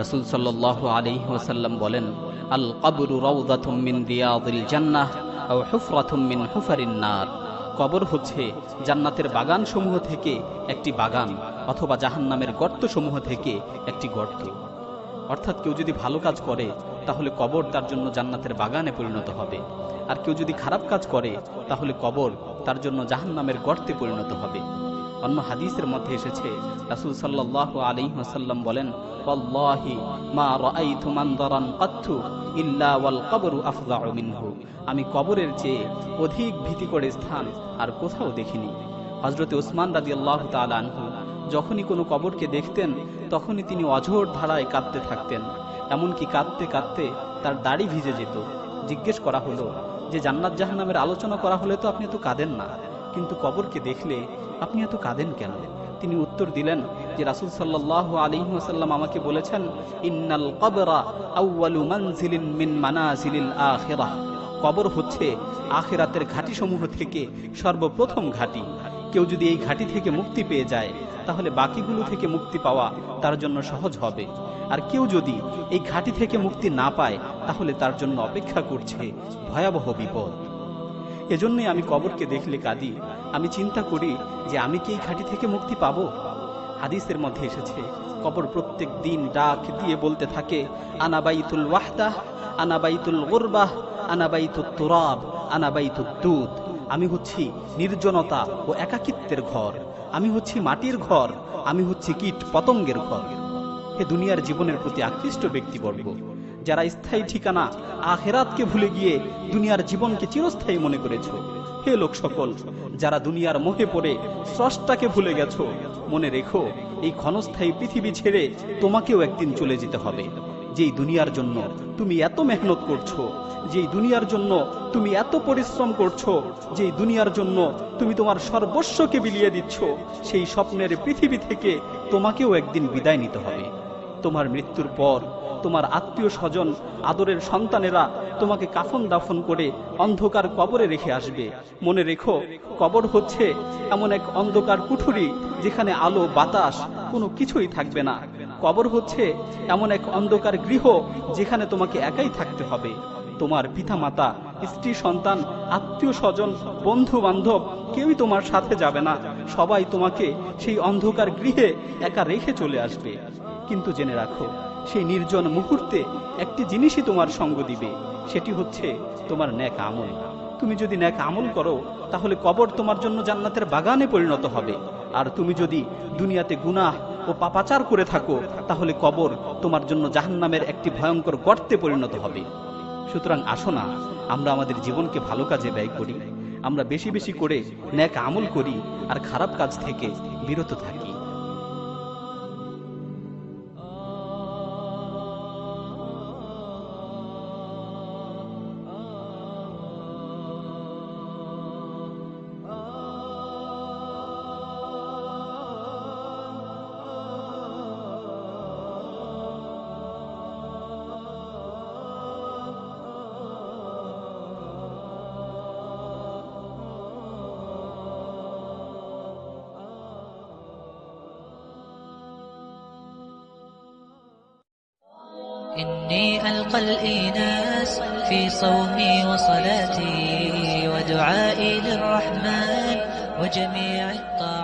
রাসূল সাল্লাল্লাহু আলাইহি ওয়াসাল্লাম বলেন, আল কবরু রাউদাতুম মিন রিয়াদিল জান্নাহ আও হুফরাতুম মিন হুফারিন নার। কবর হচ্ছে জান্নাতের বাগান সমূহ থেকে একটি বাগান অথবা জাহান্নামের গর্ত সমূহ থেকে একটি গর্ত। অর্থাৎ কেউ যদি ভালো কাজ করে, তাহলে কবর তার জন্য জান্নাতের বাগানে পরিণত হবে। আর কেউ যদি খারাপ কাজ করে, তাহলে কবর তার জন্য জাহান্নামের গর্তে পরিণত হবে। অন্য হাদিসের মধ্যে এসেছে, রাসূল সাল্লাল্লাহু আলাইহি ওয়াসাল্লাম বলেন আমি কবরের চেয়ে অধিক ভীতিকর স্থান আর কোথাও দেখিনি। হযরতে ওসমান রাদিয়াল্লাহু তাআলা আনহু যখনই কোনো কবরকে দেখতেন, তখনই তিনি অঝোর ধারায় কাঁদতে থাকতেন। এমনকি কাঁদতে কাঁদতে তার দাড়ি ভিজে যেত। জিজ্ঞেস করা হলো, যে জান্নাত জাহান্নামের আলোচনা করা হলে তো আপনি তো কাঁদেন না। কিন্তু কবরকে দেখলে আপনি এত কাঁদেন কেন? তিনি উত্তর দিলেন যে রাসূল সাল্লাল্লাহু আলাইহি ওয়াসাল্লাম আমাকে বলেছেন, ইন্নাল কবরা আউয়ালু মানজিলিন মিন মানাজিলিল কবর হচ্ছে আখিরাতের ঘাটি সমূহ থেকে সর্বপ্রথম ঘাটি। কেউ যদি এই ঘাটি থেকে মুক্তি পেয়ে যায়, তাহলে বাকিগুলো থেকে মুক্তি পাওয়া তার জন্য সহজ হবে। আর কেউ যদি এই ঘাটি থেকে মুক্তি না পায়, তাহলে তার জন্য অপেক্ষা করছে ভয়াবহ বিপদ। এজন্যই আমি কবরকে দেখলে কাঁদি। আমি চিন্তা করি যে আমি কি এই ঘাটি থেকে মুক্তি পাব? হাদিসের মধ্যে এসেছে, কবর প্রত্যেক দিন ডাক দিয়ে বলতে থাকে আনাবাইতুল ওয়াহদাহ আনাবাইতুল গোরবাহ আনাবাইতুল তোরাব আনাবাইতুল দুধ আমি হচ্ছি নির্জনতা ও একাকিত্বের ঘর। আমি হচ্ছি মাটির ঘর। আমি হচ্ছি কীট পতঙ্গের ঘর। হে দুনিয়ার জীবনের প্রতি আকৃষ্ট ব্যক্তিবর্গ। যারা স্থায়ী ঠিকানা আখেরাতকে ভুলে গিয়ে দুনিয়ার জীবনকে চিরস্থায়ী মনে করেছ। হে লোক সকল, যারা দুনিয়ার মোহে পড়ে স্রষ্টাকে ভুলে গেছো, মনে রেখো, এই ক্ষণস্থায়ী পৃথিবী ছেড়ে তোমাকেও একদিন চলে যেতে হবে। যেই দুনিয়ার জন্য তুমি এত মেহনত করছ, যেই দুনিয়ার জন্য তুমি এত পরিশ্রম করছ, যেই দুনিয়ার জন্য তুমি তোমার সর্বস্বকে বিলিয়ে দিচ্ছ, সেই স্বপ্নের পৃথিবী থেকে তোমাকেও একদিন বিদায় নিতে হবে। তোমার মৃত্যুর পর তোমার আত্মীয় স্বজন, আদরের সন্তানেরা তোমাকে কাফন দাফন করে অন্ধকার কবরে রেখে আসবে। মনে রেখো, কবর হচ্ছে এমন এক অন্ধকার কুঠুরি যেখানে আলো, বাতাস কোনো কিছুই থাকবে না। কবর হচ্ছে এমন এক অন্ধকার গৃহ যেখানে তোমাকে একাই থাকতে হবে। তোমার পিতামাতা, স্ত্রী সন্তান, আত্মীয় স্বজন বন্ধু বান্ধব কেউই তোমার সাথে যাবে না। সবাই তোমাকে সেই অন্ধকার গৃহে একা রেখে চলে আসবে। কিন্তু জেনে রাখো সেই নির্জন মুহূর্তে একটি জিনিসই তোমার সঙ্গ দিবে। সেটি হচ্ছে তোমার ন্যাক আমল। তুমি যদি ন্যাক আমল করো, তাহলে কবর তোমার জন্য জান্নাতের বাগানে পরিণত হবে। আর তুমি যদি দুনিয়াতে গুনাহ ও পাপাচার করে থাকো, তাহলে কবর তোমার জন্য জাহান্নামের একটি ভয়ঙ্কর গর্তে পরিণত হবে। সুতরাং আসো না, আমরা আমাদের জীবনকে ভালো কাজে ব্যয় করি। আমরা বেশি বেশি করে ন্যাক আমল করি আর খারাপ কাজ থেকে বিরত থাকি। إني ألقى الإيناس في صومي وصلاتي ودعائي للرحمن وجميع الطاعات.